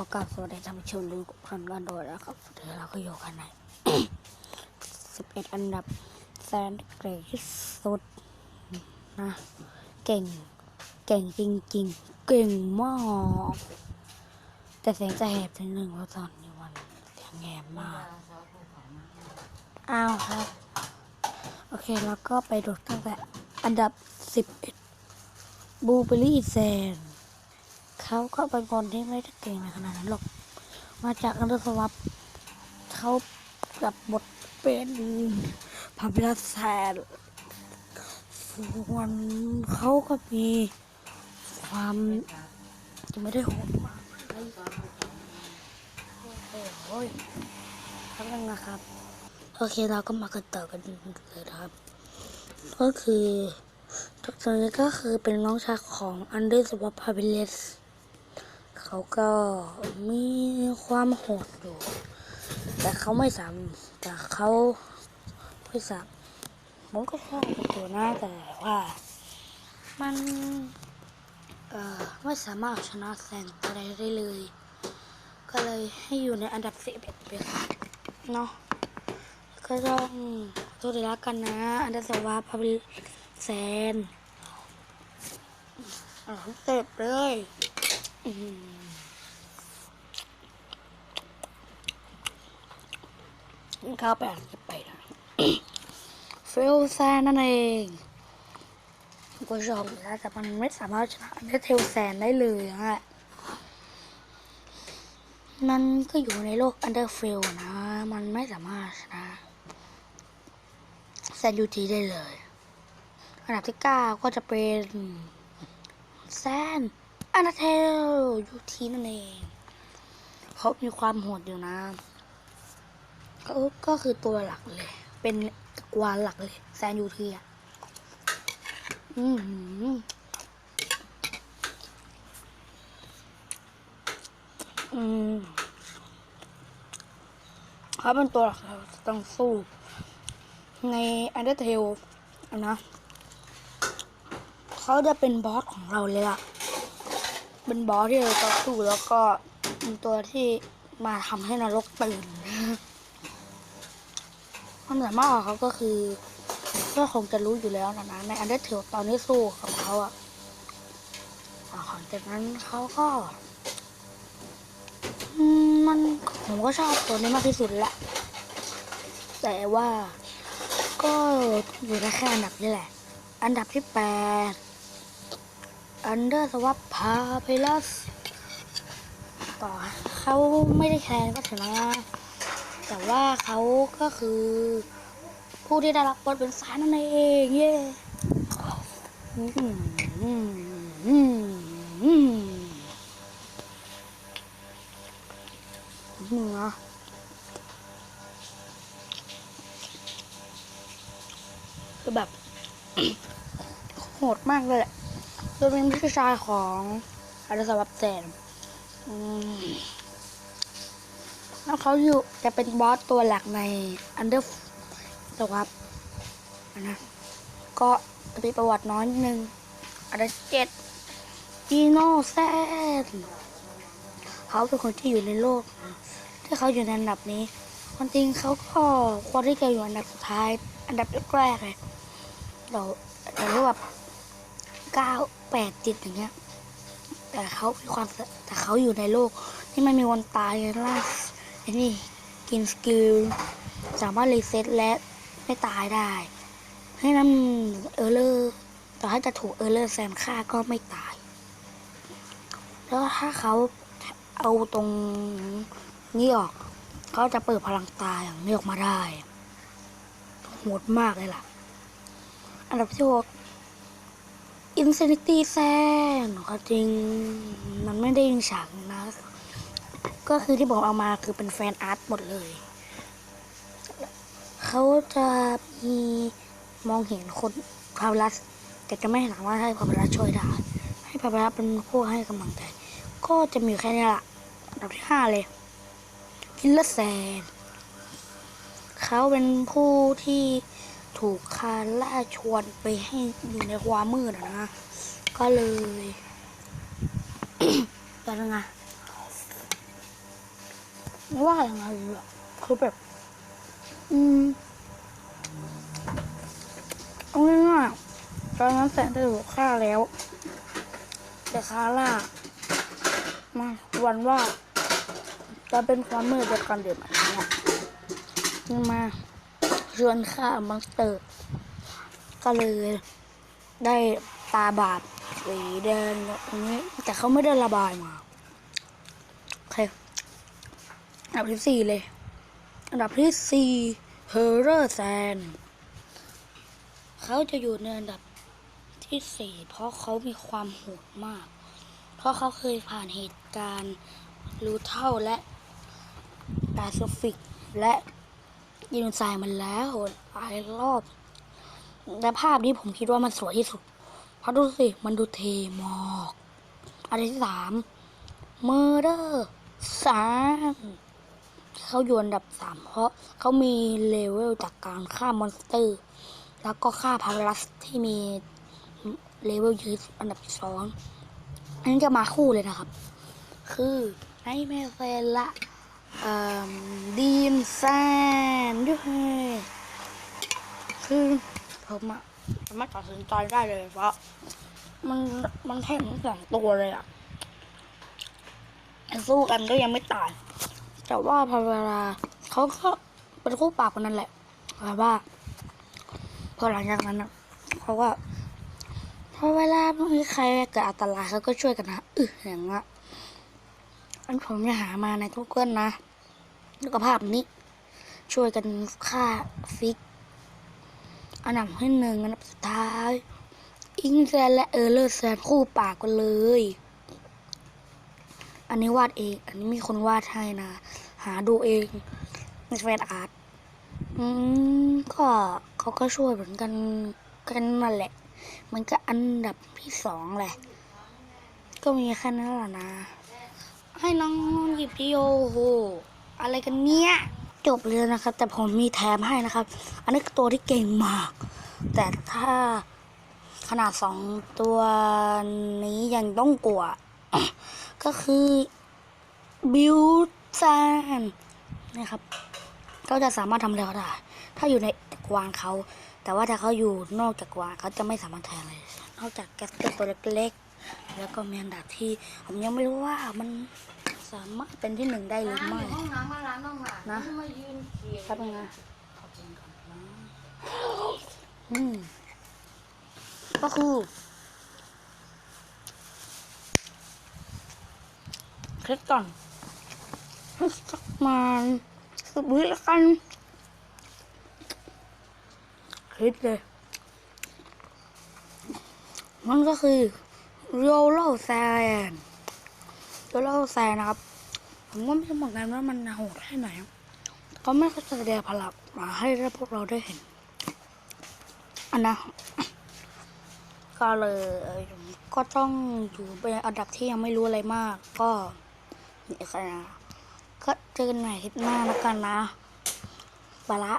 อกราบสวัสดีท่านผู้ชมทุกท่านกันด้วยนะครับเดี๋ยวเราก็อยู่กันใน 11 อันดับแสนเกรดที่สุดนะ เก่ง เก่งจริงๆ เก่งมาก แต่เสียงจะแหบนิดนึงเพราะตอนนี้วันเสียงแหบมาก อ้าวครับ โอเค แล้วก็ไปดูตั้งแต่อันดับ 11 บูเบอรี่แซน เขาก็เป็นคนที่ไม่ได้เก่งในขนาดนั้นหรอก มาจากอันเดอร์สวับเขากับบทเป็นพาพิลัสแซนส่วนเขาก็มีความจะไม่ได้โหดมากโอ้ยครับนึงนะครับ โอเคเราก็มากันต่อกันเลยนะครับ ก็คือตัวนี้ก็คือเป็นน้องชายของอันเดอร์สวับพาพิลัส เขาก็มีความโหดอยู่ แต่เขาไม่สามแต่เขาไม่สามผมก็ชอบตัวหน้าแต่ว่า มันเอ่อไม่สามารถชนะแซงตัวใดได้เลย ก็เลยให้อยู่ในอันดับสิบเอ็ดไปค่ะเนาะก็ต้องตัวเดียวกันนะ อันดับสวาพาบิแซนอะเต็บเลย ข้าวแปดจะไปนะฟิลแซนนั่นเองกูชอบองแล้วแต่มันไม่สามารถชนะได้เทลแซนได้เลยฮะมันก็อยู่ในโลกอันเดอร์ฟิลนะ มันไม่สามารถชนะแซนยูทีได้เลย อันดับที่เก้าก็จะเป็นแซน อานาเทลยูทีนั่นเองเขามีความโหดอยู่นะก็ก็คือตัวหลักเลย เป็นกวาหลักเลย แซนยูทีอะอือหืออืมเขาเป็นตัวหลักเราต้องสู้ในอันเดอร์เทลนะเขาจะเป็นบอสของเราเลยล่ะ เป็นบอสที่เราต่อสู้แล้วก็เป็นตัวที่มาทำให้นรกตื่นความสามารถของเขาก็คือก็คงจะรู้อยู่แล้วนะนะในอันเดอร์เทลตอนนี้สู้กับเขาอะหลังจากนั้นเขาก็มันผมก็ชอบตัวนี้มากที่สุดแหละ แต่ว่าก็อยู่ได้แค่อันดับนี้แหละ อันดับที่แปด อันเดอร์สวับพาไปลัสต่อเขาไม่ได้แข่งก็ชนะแต่ว่าเขาก็คือ ผู้ที่ได้รับบทเป็นสารนั่นเองเย่อืมอืมอืมอืมนี่นะคือแบบ โหดมากเลยแหละ โดยเป็นพี่ชายของอาริสวับแซนแล้วเขาอยู่จะเป็นบอสตัวหลักในอันเดอร์สวับนะก็มีประวัติน้อยนึงอันดับเจ็ดจีโน่แซนเขาเป็นคนที่อยู่ในโลก ที่เขาอยู่ในอันดับนี้ความจริงเขาก็ควรที่จะอยู่อันดับสุดท้าย อันดับแรกๆเลยเราแต่ว่าแบบเก้า แปดจิตอย่างเงี้ย แต่เขามีความแต่เขาอยู่ในโลกที่ไม่มีวันตายล่ะไอ้นี่กินสกิลสามารถรีเซ็ตและไม่ตายได้ ให้นั้นเออร์เลอร์ต่อให้จะถูกเออร์เลอร์แซมฆ่าก็ไม่ตาย แล้วถ้าเขาเอาตรงนี้ออกเขาจะเปิดพลังตายอย่างนี้ออกมาได้โหดมากเลยล่ะ อันดับที่หก อินฟินิตี้แซนก็จริง มันไม่ได้ยิงฉากนะ ก็คือที่ผมเอามาคือเป็นแฟนอาร์ตหมดเลย เขาจะมีมองเห็นคนพารัส แต่จะไม่สามารถให้พารัสช่วยได้ ให้พารัสเป็นผู้ให้กำลังใจ ก็จะมีแค่นี้ละอันดับที่ห้าเลยกินเลแซนเขาเป็นผู้ที่ ถูกคาล่าชวนไปให้อยู่ในความมืดนะ ก็เลยตอนนั้นไงว่าอยังไงล่ะคือแบบ อืมเอาง่ายๆตอนนั้นแสนจะถูกฆ่าแล้ว แต่คาร่ามาวันว่าจะเป็นความมืดเดียวกันเดี๋ยวมันเนี่ยนี่มา ชวนฆ่ามอนสเตอร์ ก็เลยได้ตาบาดสีแดงอย่างนี้ แต่เขาไม่ได้ระบายมา โอเค อันดับที่สี่เลย อันดับที่สี่เฮอร์เรอร์แซนเขาจะอยู่ในอันดับที่สี่เพราะเขามีความโหดมาก เพราะเขาเคยผ่านเหตุการณ์รู้เท่าและแปซิฟิกและ ยินทรายมันแล้วหลายรอบ แต่ภาพนี้ผมคิดว่ามันสวยที่สุด เพราะดูสิ มันดูเทมากอันที่สามเมอร์เดอร์สามเขาอยู่อันดับสามเพราะเขามีเลเวลจากการฆ่ามอนสเตอร์ แล้วก็ฆ่าพารัสที่มีเลเวลยอะที่สุดอันดับที่สองอันนี้จะมาคู่เลยนะครับ คือไนแมเฟลละ ดีมแซนด้วยคือผมอะสามารถตัดสินใจได้เลยเพราะมันมันแทงทั้งสองตัวเลยอะสู้กันก็ยังไม่ตาย แต่ว่าพอเวลาเขาก็เป็นคู่ปากกันนั่นแหละแต่ว่า พอหลังจากนั้นอะเขาก็พอเวลามีใครเกิดอันตรายเขาก็ช่วยกันนะอึอย่างเงี้ย อันผมจะหามาในทุกเกิลนะแล้วก็ภาพนี้ ช่วยกันฆ่าฟิก อันดับที่หนึ่งอันดับสุดท้าย อิงแซนและเออร์เลอร์แซนคู่ปากกันเลย อันนี้วาดเอง อันนี้มีคนวาดให้นะ หาดูเองในแฟนอาร์ตอืมก็เขาก็ช่วยเหมือนกันกันนั่นแหละ มันก็อันดับที่สองแหละ ก็มีแค่นั้นแหละนะ ให้น้องหยิบดิโอโห อะไรกันเนี่ย จบเลยนะครับ แต่ผมมีแถมให้นะครับ อันนี้ตัวที่เก่งมาก แต่ถ้าขนาดสองตัวนี้ยังต้องกลัว ก็คือบิวซานนะครับก็จะสามารถทำอะไรก็ได้ ถ้าอยู่ในจักรวาลเขา แต่ว่าถ้าเขาอยู่นอกจักรวาลเขาจะไม่สามารถแทนอะไรได้นอกจากแกสเจอตัวเล็กๆ แล้วก็มีอันดับที่ผมยังไม่รู้ว่ามันสามารถเป็นที่หนึ่งได้หรือไม่ห้องน้ำมาล้างห้องน้ำนะมายืนเขียนครับนะขอบคุณก่อนนะอืมก็คือคลิกก่อนให้สักประมาณสิบวิแล้วกันคลิกเลยมันก็คือ โรลโลแซนโรลโลแซนนะครับ ผมก็ไม่รู้เหมือนกันว่ามันโหดแค่ไหนเขาไม่เขาจะแสดงพลังมาให้พวกเราได้เห็นอันนะก็เลยก็ต้องอยู่เป็นอันดับที่ยังไม่รู้อะไรมาก ก็นี่ค่ะนะก็เจอกันใหม่คลิปหน้าแล้วกันนะ ไปละ